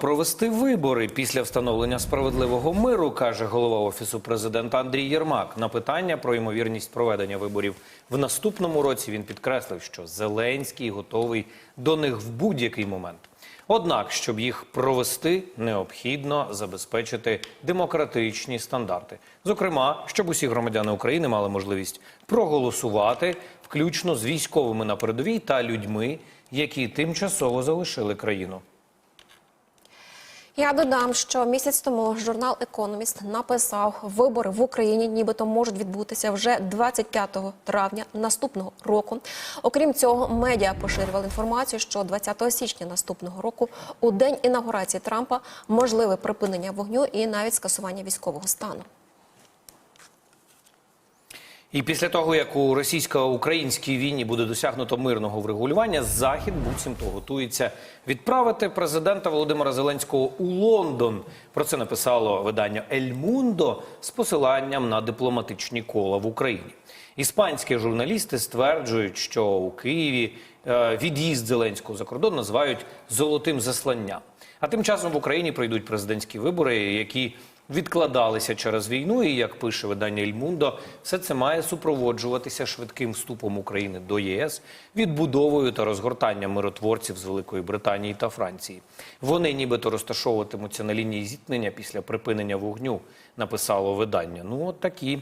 Провести вибори після встановлення справедливого миру, каже голова офісу президента Андрій Єрмак. На питання про ймовірність проведення виборів в наступному році він підкреслив, що Зеленський готовий до них в будь-який момент. Однак, щоб їх провести, необхідно забезпечити демократичні стандарти. Зокрема, щоб усі громадяни України мали можливість проголосувати, включно з військовими на передовій та людьми, які тимчасово залишили країну. Я додам, що місяць тому журнал Економіст написав, вибори в Україні нібито можуть відбутися вже 25 травня наступного року. Окрім цього, медіа поширювали інформацію, що 20 січня наступного року, у день інаугурації Трампа, можливе припинення вогню і навіть скасування військового стану. І після того, як у російсько-українській війні буде досягнуто мирного врегулювання, Захід буцімто готується відправити президента Володимира Зеленського у Лондон. Про це написало видання Ель Мундо з посиланням на дипломатичні кола в Україні. Іспанські журналісти стверджують, що у Києві від'їзд Зеленського за кордон називають золотим засланням. А тим часом в Україні пройдуть президентські вибори, які відкладалися через війну. І як пише видання «Ель Мундо», все це має супроводжуватися швидким вступом України до ЄС, відбудовою та розгортанням миротворців з Великої Британії та Франції. Вони нібито розташовуватимуться на лінії зіткнення після припинення вогню. Написало видання. Ну от такі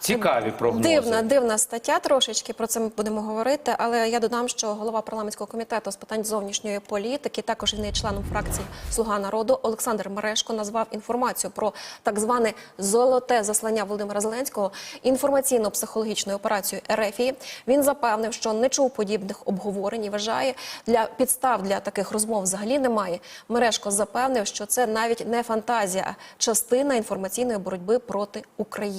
цікаві прогнози. Дивна, дивна стаття. Трошечки про це ми будемо говорити. Але я додам, що голова парламентського комітету з питань зовнішньої політики, також є членом фракції Слуга народу Олександр Мерешко назвав інформацію про так зване золоте заслання Володимира Зеленського інформаційно-психологічною операцією РФІ. Він запевнив, що не чув подібних обговорень і вважає для підстав для таких розмов взагалі немає. Мерешко запевнив, що це навіть не фантазія, частина інформаційної боротьби проти України.